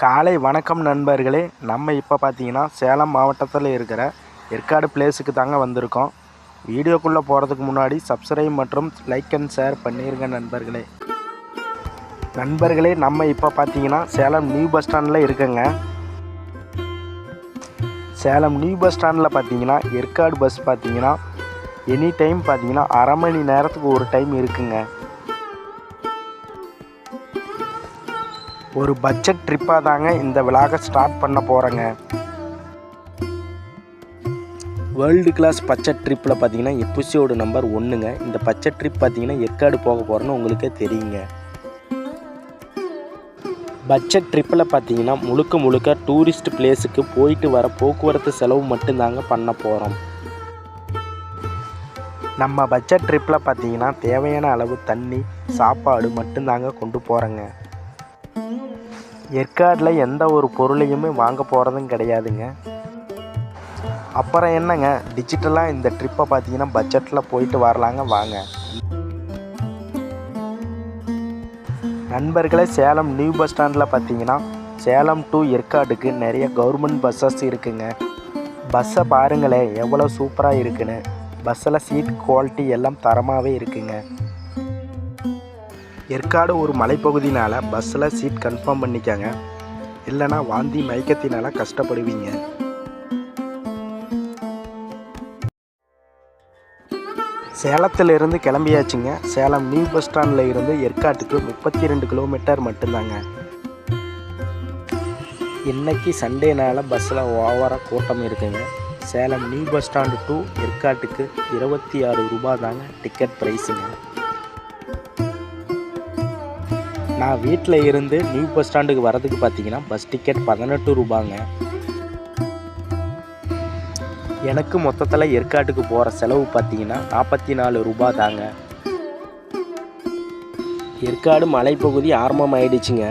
காலை வணக்கம் நண்பர்களே. நம்ம இப்போ பார்த்தீங்கன்னா சேலம் மாவட்டத்தில் இருக்கிற ஏற்காடு பிளேஸுக்கு தாங்க வந்திருக்கோம். வீடியோக்குள்ளே போகிறதுக்கு முன்னாடி சப்ஸ்கிரைப் மற்றும் லைக் அண்ட் ஷேர் பண்ணிடுங்க நண்பர்களே. நண்பர்களே நம்ம இப்போ பார்த்தீங்கன்னா சேலம் நியூ பஸ் ஸ்டாண்டில் இருக்குங்க. சேலம் நியூ பஸ் ஸ்டாண்டில் பார்த்தீங்கன்னா ஏற்காடு பஸ் பார்த்தீங்கன்னா எனி டைம் பார்த்தீங்கன்னா அரை மணி நேரத்துக்கு ஒரு டைம் இருக்குங்க. ஒரு பட்ஜெட் ட்ரிப்பாக தாங்க இந்த விழாவை ஸ்டார்ட் பண்ண போகிறேங்க வேர்ல்டு கிளாஸ் பட்ஜெட் ட்ரிப்பில் பார்த்தீங்கன்னா எபிசோடு நம்பர் ஒன்றுங்க இந்த பட்ஜெட் ட்ரிப் பார்த்தீங்கன்னா ஏற்காடு போக போகிறோன்னு உங்களுக்கே தெரியுங்க. பட்ஜெட் ட்ரிப்பில் பார்த்தீங்கன்னா முழுக்க முழுக்க டூரிஸ்ட் பிளேஸுக்கு போயிட்டு வர போக்குவரத்து செலவு மட்டும்தாங்க பண்ண போகிறோம் நம்ம பட்ஜெட் ட்ரிப்பில் பார்த்தீங்கன்னா தேவையான அளவு தண்ணி சாப்பாடு மட்டும்தாங்க கொண்டு போகிறேங்க ஏற்காடில் எந்த ஒரு பொருளையுமே வாங்க போகிறதும் கிடையாதுங்க. அப்புறம் என்னங்க? டிஜிட்டலாக இந்த ட்ரிப்பை பார்த்தீங்கன்னா பட்ஜெட்டில் போயிட்டு வரலாங்க வாங்க. நண்பர்களே சேலம் நியூ பஸ் ஸ்டாண்டில் பார்த்தீங்கன்னா சேலம் டு ஏற்காடுக்கு நிறைய கவர்மெண்ட் பஸ்ஸஸ் இருக்குங்க. பஸ்ஸை பாருங்களேன் எவ்வளோ சூப்பராக இருக்குன்னு. பஸ்ஸில் சீட் குவாலிட்டி எல்லாம் தரமாகவே இருக்குங்க. ஏற்காடு ஒரு மலைப்பகுதினால் பஸ்ஸில் சீட் கன்ஃபார்ம் பண்ணிக்கங்க. இல்லைனா வாந்தி மயக்கத்தினால கஷ்டப்படுவீங்க. சேலத்திலிருந்து கிளம்பியாச்சுங்க. சேலம் நியூ பஸ் ஸ்டாண்டில் இருந்து ஏற்காட்டுக்கு முப்பத்தி ரெண்டு கிலோமீட்டர் மட்டும்தாங்க. இன்னைக்கு சண்டேனால பஸ்ஸில் ஓவராக கூட்டம் இருக்குங்க. Salem new bus stand to ஏற்காட்டுக்கு இருபத்தி ஆறு ரூபா தாங்க டிக்கெட் ப்ரைஸுங்க நான் வீட்டில் இருந்து நியூ பஸ் ஸ்டாண்டுக்கு வரதுக்கு பார்த்தீங்கன்னா பஸ் டிக்கெட் பதினெட்டு ரூபாங்க. எனக்கு மொத்தத்தில் ஏற்காட்டுக்கு போகிற செலவு பார்த்தீங்கன்னா நாற்பத்தி நாலு ரூபா தாங்க. ஏற்காடு மலைப்பகுதி ஆரம்பம் ஆயிடுச்சுங்க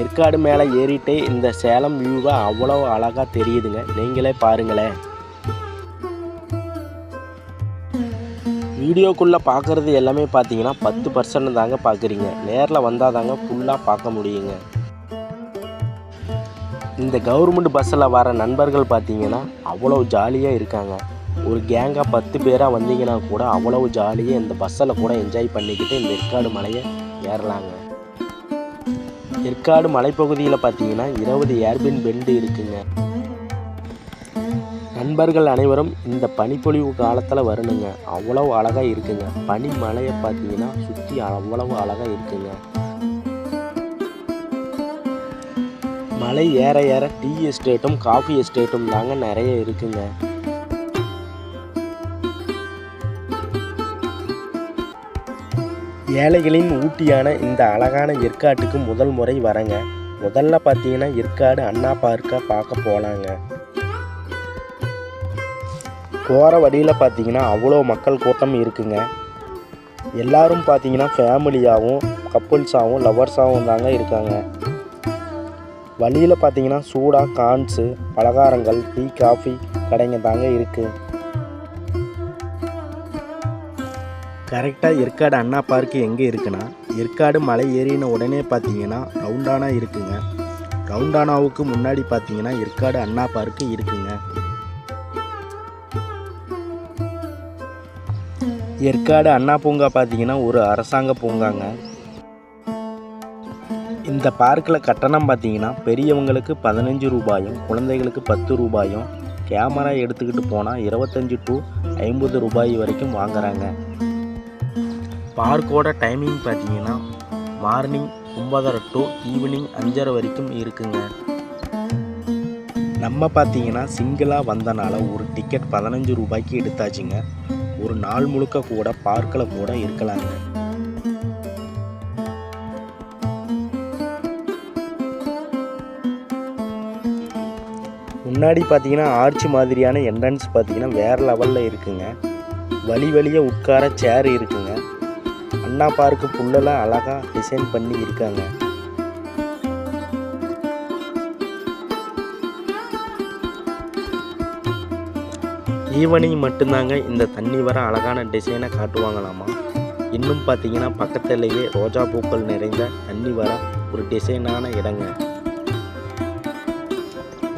ஏற்காடு மேலே ஏறிட்டே இந்த சேலம் வியூவை அவ்வளோ அழகாக தெரியுதுங்க. நீங்களே பாருங்களேன். வீடியோக்குள்ளே பார்க்குறது எல்லாமே பார்த்தீங்கன்னா பத்து பர்சன்ட் தாங்க பார்க்குறீங்க நேரில் வந்தால் தாங்க ஃபுல்லாக பார்க்க முடியுங்க. இந்த கவர்மெண்ட் பஸ்ஸில் வர நண்பர்கள் பார்த்தீங்கன்னா அவ்வளோ ஜாலியாக இருக்காங்க. ஒரு கேங்காக பத்து பேராக வந்தீங்கன்னா கூட அவ்வளோ ஜாலியாக இந்த பஸ்ஸில் கூட என்ஜாய் பண்ணிக்கிட்டு இந்த ஏற்காடு மலையை ஏறலாங்க. ஏற்காடு மலைப்பகுதியில் பார்த்தீங்கன்னா இருபது ஏர்பின் பெண்டு இருக்குங்க. நண்பர்கள் அனைவரும் இந்த பனிப்பொழிவு காலத்தில் வரணுங்க. அவ்வளோ அழகாக இருக்குங்க. பனி மலையை பார்த்தீங்கன்னா சுற்றி அவ்வளவு அழகாக இருக்குங்க. மலை ஏற ஏற டீ எஸ்டேட்டும் காஃபி எஸ்டேட்டும் தாங்க நிறைய இருக்குங்க. ஏழைகளின் ஊட்டியான இந்த அழகான ஏற்காட்டுக்கு முதல் முறை வரேங்க. முதல்ல பார்த்தீங்கன்னா ஏற்காடு அண்ணா பார்க்க பார்க்க போகலாங்க போகிற வழியில் பார்த்தீங்கன்னா அவ்வளோ மக்கள் கூட்டம் இருக்குங்க. எல்லாரும் பார்த்தீங்கன்னா ஃபேமிலியாகவும் கப்புள்ஸாகவும் லவர்ஸாகவும் தாங்க இருக்காங்க. வழியில் பார்த்தீங்கன்னா சூடாக கான்ஸு பலகாரங்கள் டீ காஃபி கடைங்க தாங்க இருக்குது கரெக்டாக ஏற்காடு அண்ணா பார்க்கு எங்கே இருக்குன்னா ஏற்காடு மலை ஏறின உடனே பார்த்தீங்கன்னா ரவுண்டானா இருக்குங்க. ரவுண்டானாவுக்கு முன்னாடி பார்த்தீங்கன்னா ஏற்காடு அண்ணா பார்க்கு இருக்குங்க. ஏற்காடு அண்ணா பூங்கா பார்த்தீங்கன்னா ஒரு அரசாங்க பூங்காங்க. இந்த பார்க்கில் கட்டணம் பார்த்தீங்கன்னா பெரியவங்களுக்கு பதினஞ்சு ரூபாயும் குழந்தைகளுக்கு பத்து ரூபாயும் கேமரா எடுத்துக்கிட்டு போனால் இருபத்தஞ்சி டு ஐம்பது ரூபாய் வரைக்கும் வாங்குறாங்க. பார்க்கோட டைமிங் பார்த்தீங்கன்னா மார்னிங் ஒன்பதரை டு ஈவினிங் அஞ்சரை வரைக்கும் இருக்குங்க. நம்ம பார்த்தீங்கன்னா சிங்கிளாக வந்தனால ஒரு டிக்கெட் பதினஞ்சு ரூபாய்க்கு எடுத்தாச்சுங்க. ஒரு நாள் முழுக்க கூட பார்க்கில் கூட இருக்கலாங்க. முன்னாடி பார்த்தீங்கன்னா ஆர்ச் மாதிரியான என்ட்ரன்ஸ் பார்த்தீங்கன்னா வேறு லெவலில் இருக்குங்க. வழி வழியாக உட்கார சேர் இருக்குங்க. அண்ணா பார்க்கு புல்லெல்லாம் அழகாக டிசைன் பண்ணி இருக்காங்க. ஈவினிங் மட்டும்தாங்க இந்த தண்ணி வர அழகான டிசைனை காட்டுவாங்களாமா? இன்னும் பார்த்தீங்கன்னா பக்கத்துலேயே ரோஜா பூக்கள் நிறைந்த தண்ணி வர ஒரு டிசைனான இடங்க.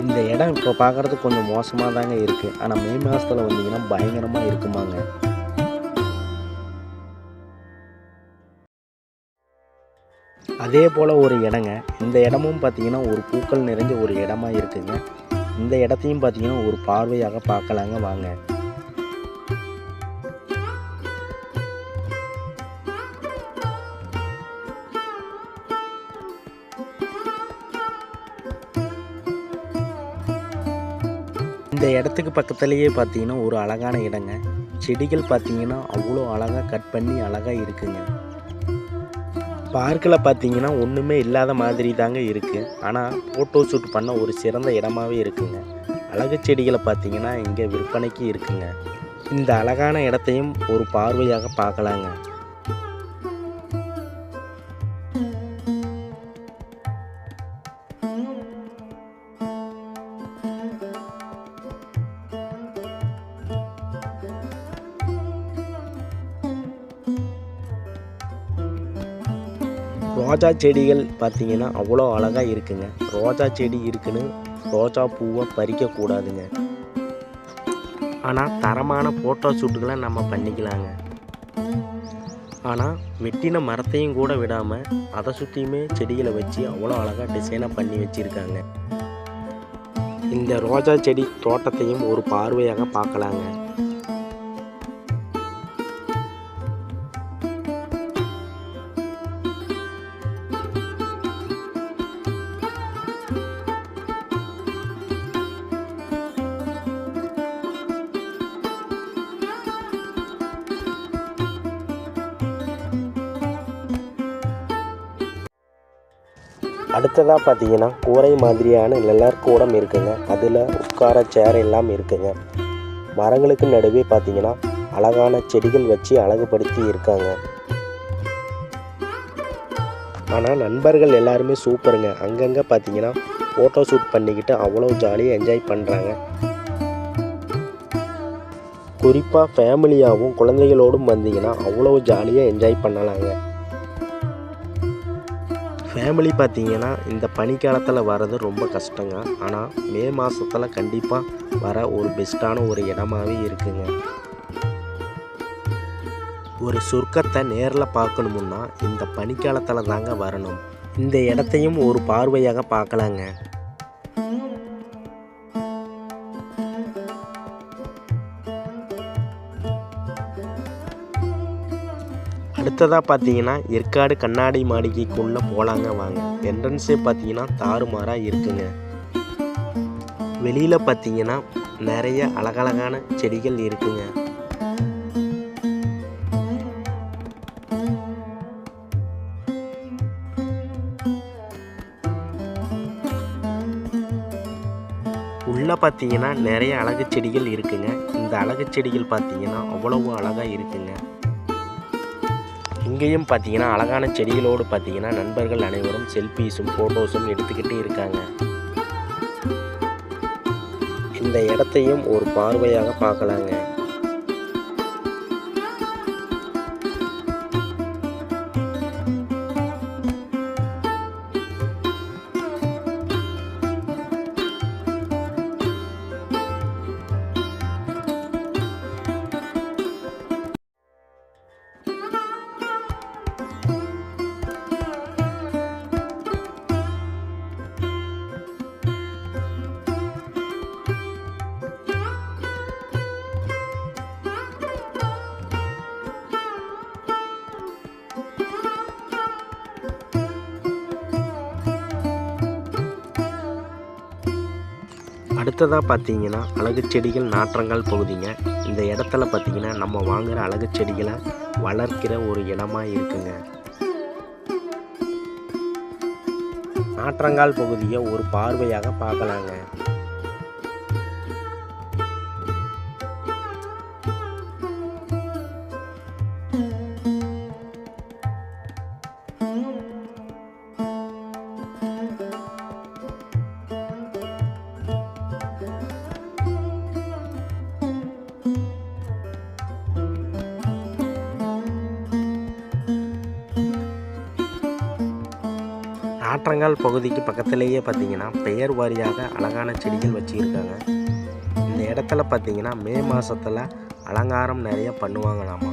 இந்த இடம் இப்போ பார்க்குறதுக்கு கொஞ்சம் மோசமாக தாங்க இருக்குது ஆனால் மே மாதத்தில் வந்தீங்கன்னா பயங்கரமாக இருக்குமாங்க. அதே போல் ஒரு இடங்க. இந்த இடமும் பார்த்தீங்கன்னா ஒரு பூக்கள் நிறைஞ்ச ஒரு இடமா இருக்குங்க. இந்த இடத்தையும் பார்த்தீங்கன்னா ஒரு பார்வையாக பார்க்கலாங்க வாங்க. இந்த இடத்துக்கு பக்கத்துலேயே பார்த்தீங்கன்னா ஒரு அழகான இடங்க. செடிகள் பார்த்தீங்கன்னா அவ்வளோ அழகாக கட் பண்ணி அழகாக இருக்குங்க. பார்க்கில் பார்த்தீங்கன்னா ஒன்றுமே இல்லாத மாதிரி தாங்க இருக்குது ஆனால் ஃபோட்டோ ஷூட் பண்ண ஒரு சிறந்த இடமாவே இருக்குங்க. அழகு செடிகளை பார்த்தீங்கன்னா இங்கே விற்பனைக்கு இருக்குங்க. இந்த அழகான இடத்தையும் ஒரு பார்வையாக பார்க்கலாங்க. ரோஜா செடிகள் பார்த்தீங்கன்னா அவ்வளோ அழகாக இருக்குங்க. ரோஜா செடி இருக்குன்னு ரோஜா பூவை பறிக்கக்கூடாதுங்க ஆனால் தரமான ஃபோட்டோ ஷூட்டுகளை நம்ம பண்ணிக்கலாங்க. ஆனால் வெட்டின மரத்தையும் கூட விடாமல் அதை சுற்றியுமே செடிகளை வச்சு அவ்வளோ அழகாக டிசைனாக பண்ணி வச்சுருக்காங்க. இந்த ரோஜா செடி தோட்டத்தையும் ஒரு பார்வையாக பார்க்கலாங்க. அடுத்ததாக பார்த்தீங்கன்னா கூரை மாதிரியான நிழற் கூடம் இருக்குங்க. அதில் உட்கார சேர் எல்லாம் இருக்குங்க. மரங்களுக்கு நடுவே பார்த்தீங்கன்னா அழகான செடிகள் வச்சு அழகுபடுத்தி இருக்காங்க. ஆனால் நண்பர்கள் எல்லாருமே சூப்பருங்க. அங்கங்கே பார்த்தீங்கன்னா ஃபோட்டோ ஷூட் பண்ணிக்கிட்டு அவ்வளோ ஜாலியாக என்ஜாய் பண்ணுறாங்க குறிப்பாக ஃபேமிலியாகவும் குழந்தைகளோடும் வந்தீங்கன்னா அவ்வளோ ஜாலியாக என்ஜாய் பண்ணலாங்க. ஃபேமிலி பார்த்தீங்கன்னா இந்த பனிக்காலத்தில் வர்றது ரொம்ப கஷ்டங்க. ஆனால் மே மாதத்தில் கண்டிப்பாக வர ஒரு பெஸ்ட்டான ஒரு இடமாவே இருக்குங்க. ஒரு சொர்க்கத்தை நேரில் பார்க்கணுமுன்னா இந்த பனிக்காலத்தில் தாங்க வரணும். இந்த இடத்தையும் ஒரு பார்வையாக பார்க்கலாங்க. அடுத்ததாக பார்த்தீங்கன்னா ஏற்காடு கண்ணாடி மாளிகைக்குள்ளே போகலாங்க வாங்க. என்ட்ரன்ஸே பார்த்தீங்கன்னா தாறுமாறாக இருக்குங்க. வெளியில் பார்த்தீங்கன்னா நிறைய அழகழகான செடிகள் இருக்குங்க. உள்ளே பார்த்தீங்கன்னா நிறைய அழகு செடிகள் இருக்குங்க. இந்த அழகு செடிகள் பார்த்தீங்கன்னா அவ்வளவு அழகாக இருக்குங்க. இங்கேயும் பார்த்தீங்கன்னா அழகான செடிகளோடு பார்த்தீங்கன்னா நண்பர்கள் அனைவரும் செல்ஃபீஸும் ஃபோட்டோஸும் எடுத்துக்கிட்டே இருக்காங்க. இந்த இடத்தையும் ஒரு பார்வையாக பார்க்கலாங்க. அடுத்ததாக பார்த்தீங்கன்னா அழகு செடிகள் நாற்றங்கால் பகுதிங்க. இந்த இடத்துல பார்த்தீங்கன்னா நம்ம வாங்குகிற அழகு செடிகளை வளர்க்கிற ஒரு இடமா இருக்குங்க. நாற்றங்கால் பகுதியை ஒரு பார்வையாக பார்க்கலாங்க. ஆற்றங்கால் பகுதிக்கு பக்கத்திலேயே பார்த்தீங்கன்னா பெயர் வாரியாக அழகான செடிகள் வச்சுருக்காங்க. இந்த இடத்துல பார்த்தீங்கன்னா மே மாதத்தில் அலங்காரம் நிறைய பண்ணுவாங்களாமா.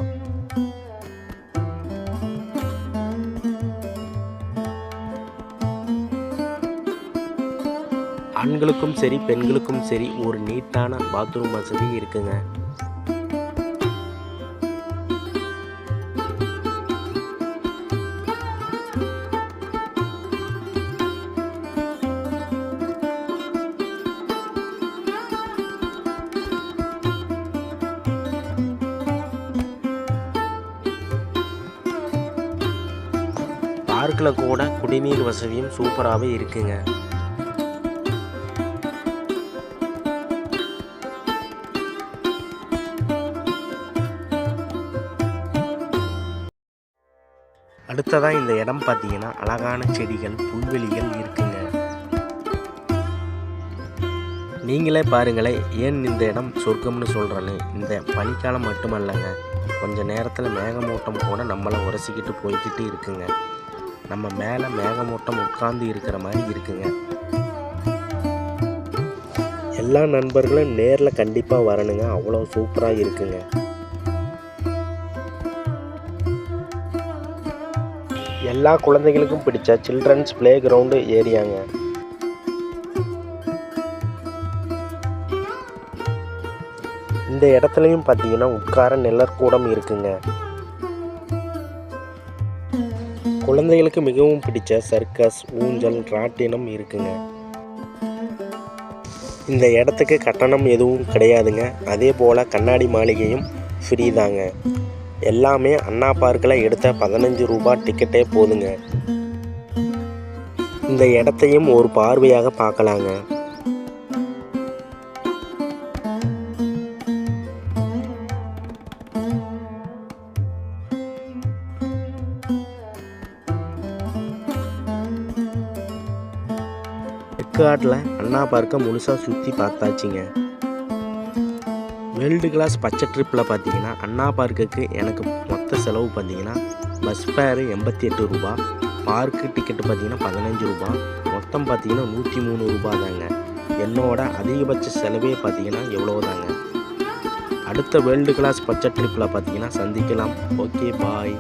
ஆண்களுக்கும் சரி பெண்களுக்கும் சரி ஒரு நீட்டான பாத்ரூம் வசதி இருக்குங்க. பார்க்கில் கூட குடிநீர் வசதியும் சூப்பராகவே இருக்குங்க. அடுத்ததாக இந்த இடம் பார்த்தீங்கன்னா அழகான செடிகள் புல்வெளிகள் இருக்குங்க. நீங்களே பாருங்களேன் ஏன் இந்த இடம் சொர்க்கம்னு சொல்கிறேன்னு இந்த பனிக்காலம் மட்டுமல்லங்க கொஞ்சம் நேரத்தில் மேகமூட்டம் கூட நம்மளை உரசிக்கிட்டு போய்கிட்டு இருக்குங்க. நம்ம மேலே மேகமூட்டம் உட்கார்ந்து இருக்கிற மாதிரி இருக்குங்க. எல்லா நண்பர்களும் நேரில் கண்டிப்பாக வரணுங்க. அவ்வளோ சூப்பராக இருக்குங்க. எல்லா குழந்தைகளுக்கும் பிடிச்ச சில்ட்ரன்ஸ் பிளே கிரவுண்டு ஏரியாங்க. இந்த இடத்துலையும் பார்த்தீங்கன்னா உட்கார நிழற்கூடம் இருக்குங்க. குழந்தைகளுக்கு மிகவும் பிடிச்ச சர்க்கஸ் ஊஞ்சல் ராட்டினம் இருக்குங்க. இந்த இடத்துக்கு கட்டணம் எதுவும் கிடையாதுங்க. அதே போல் கண்ணாடி மாளிகையும் ஃப்ரீ தாங்க. எல்லாமே அண்ணா பார்க்கில் எடுத்த பதினஞ்சு ரூபாய் டிக்கெட்டே போதுங்க. இந்த இடத்தையும் ஒரு பார்வையாக பார்க்கலாங்க. ஏற்காட்டில் அண்ணா பார்க்க முழுசாக சுற்றி பார்த்தாச்சுங்க. வேர்ல்டு கிளாஸ் பச்சை ட்ரிப்பில் பார்த்தீங்கன்னா அண்ணா பார்க்குக்கு எனக்கு மொத்த செலவு பார்த்தீங்கன்னா பஸ் ஃபேரு எண்பத்தி எட்டு ரூபா பார்க்கு டிக்கெட்டு பார்த்தீங்கன்னா பதினஞ்சு ரூபா மொத்தம் பார்த்தீங்கன்னா நூற்றி மூணு ரூபா தாங்க என்னோட அதிகபட்ச செலவே பார்த்தீங்கன்னா எவ்வளோ தாங்க அடுத்த வேர்ல்டு கிளாஸ் பச்சை ட்ரிப்பில் பார்த்தீங்கன்னா சந்திக்கலாம். Okay bye